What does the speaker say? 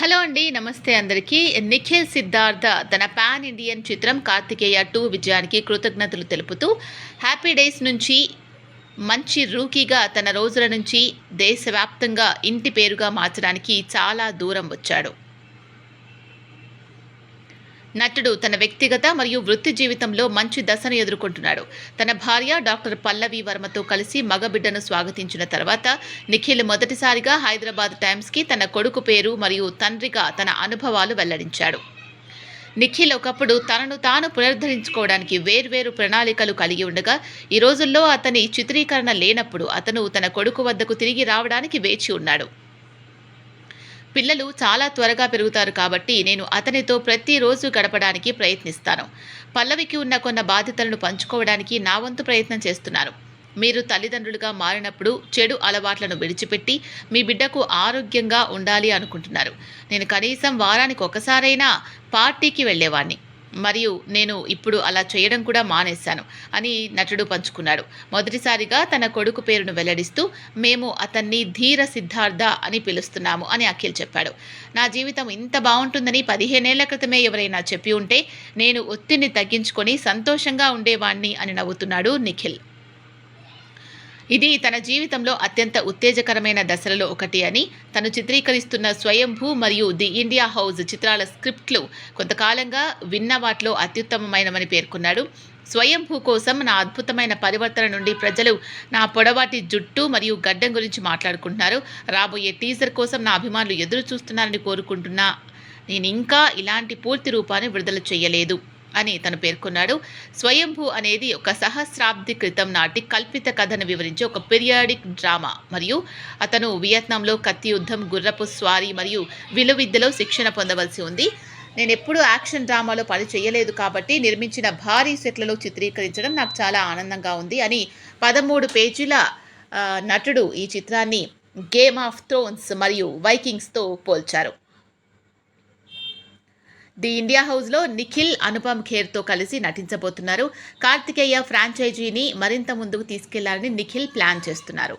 Hello అండి నమస్తే అందరికీ. నిఖిల్ సిద్ధార్థ తన పాన్ ఇండియన్ చిత్రం కార్తికేయ టూ విజయానికి కృతజ్ఞతలు తెలుపుతూ హ్యాపీ డేస్ నుంచి మంచి రూకీగా తన రోజుల నుంచి దేశవ్యాప్తంగా ఇంటి పేరుగా మార్చడానికి చాలా దూరం వచ్చాడు. నటుడు తన వ్యక్తిగత మరియు వృత్తి జీవితంలో మంచి దశను ఎదుర్కొంటున్నాడు. తన భార్య డాక్టర్ పల్లవి వర్మతో కలిసి మగబిడ్డను స్వాగతించిన తర్వాత నిఖిల్ మొదటిసారిగా హైదరాబాద్ టైమ్స్కి తన కొడుకు పేరు మరియు తండ్రిగా తన అనుభవాలు వెల్లడించాడు. నిఖిల్ ఒకప్పుడు తనను తాను పునరుద్ధరించుకోవడానికి వేర్వేరు ప్రణాళికలు కలిగి ఉండగా ఈ రోజుల్లో అతని చిత్రీకరణ లేనప్పుడు అతను తన కొడుకు వద్దకు తిరిగి రావడానికి వేచి ఉన్నాడు. పిల్లలు చాలా త్వరగా పెరుగుతారు కాబట్టి నేను అతనితో ప్రతిరోజు గడపడానికి ప్రయత్నిస్తాను. పల్లవికి ఉన్న కొన్న బాధ్యతలను పంచుకోవడానికి నా వంతు ప్రయత్నం చేస్తున్నాను మీరు తల్లిదండ్రులుగా మారినప్పుడు చెడు అలవాట్లను విడిచిపెట్టి మీ బిడ్డకు ఆరోగ్యంగా ఉండాలి అనుకుంటున్నారు. నేను కనీసం వారానికి ఒకసారైనా పార్టీకి వెళ్ళేవాడిని మరియు నేను ఇప్పుడు అలా చేయడం కూడా మానేశాను అని నటుడు పంచుకున్నాడు. మొదటిసారిగా తన కొడుకు పేరును వెల్లడిస్తూ మేము అతన్ని ధీర సిద్ధార్థ అని పిలుస్తున్నాము అని అఖిల్ చెప్పాడు. నా జీవితం ఇంత బాగుంటుందని పదిహేనేళ్ళ క్రితమే ఎవరైనా చెప్పి ఉంటే నేను ఒత్తిడిని తగ్గించుకొని సంతోషంగా ఉండేవాణ్ణి అని నవ్వుతున్నాడు నిఖిల్. ఇది తన జీవితంలో అత్యంత ఉత్తేజకరమైన దశలలో ఒకటి అని తను చిత్రీకరిస్తున్న స్వయంభూ మరియు ది ఇండియా హౌస్ చిత్రాల స్క్రిప్ట్లు కొంతకాలంగా విన్న వాటిలో అత్యుత్తమమైనవని పేర్కొన్నాడు. స్వయంభూ కోసం నా అద్భుతమైన పరివర్తన నుండి ప్రజలు నా పొడవాటి జుట్టు మరియు గడ్డం గురించి మాట్లాడుకుంటున్నారు. రాబోయే టీజర్ కోసం నా అభిమానులు ఎదురు చూస్తున్నారని కోరుకుంటున్నా. నేను ఇంకా ఇలాంటి పూర్తి రూపాన్ని విడుదల చేయలేదు. అని తను పేర్కొన్నాడు. స్వయంభూ అనేది ఒక సహస్రాబ్ది క్రితం నాటి కల్పిత కథను వివరించే ఒక పీరియాడిక్ డ్రామా. మరియు అతను వియత్నాంలో కత్తి యుద్ధం గుర్రపు స్వారీ మరియు విలువిద్యలో శిక్షణ పొందవలసి ఉంది. నేను ఎప్పుడూ యాక్షన్ డ్రామాలో పని చేయలేదు కాబట్టి నిర్మించిన భారీ సెట్లలో చిత్రీకరించడం నాకు చాలా ఆనందంగా ఉంది అని పదమూడు పేజీల నటుడు ఈ చిత్రాన్ని గేమ్ ఆఫ్ థ్రోన్స్ మరియు వైకింగ్స్తో పోల్చారు. ది ఇండియా హౌస్లో నిఖిల్ అనుపమ్ ఖేర్తో కలిసి నటించబోతున్నారు. కార్తికేయ ఫ్రాంచైజీని మరింత ముందుకు తీసుకెళ్ళాలని నిఖిల్ ప్లాన్ చేస్తున్నారు.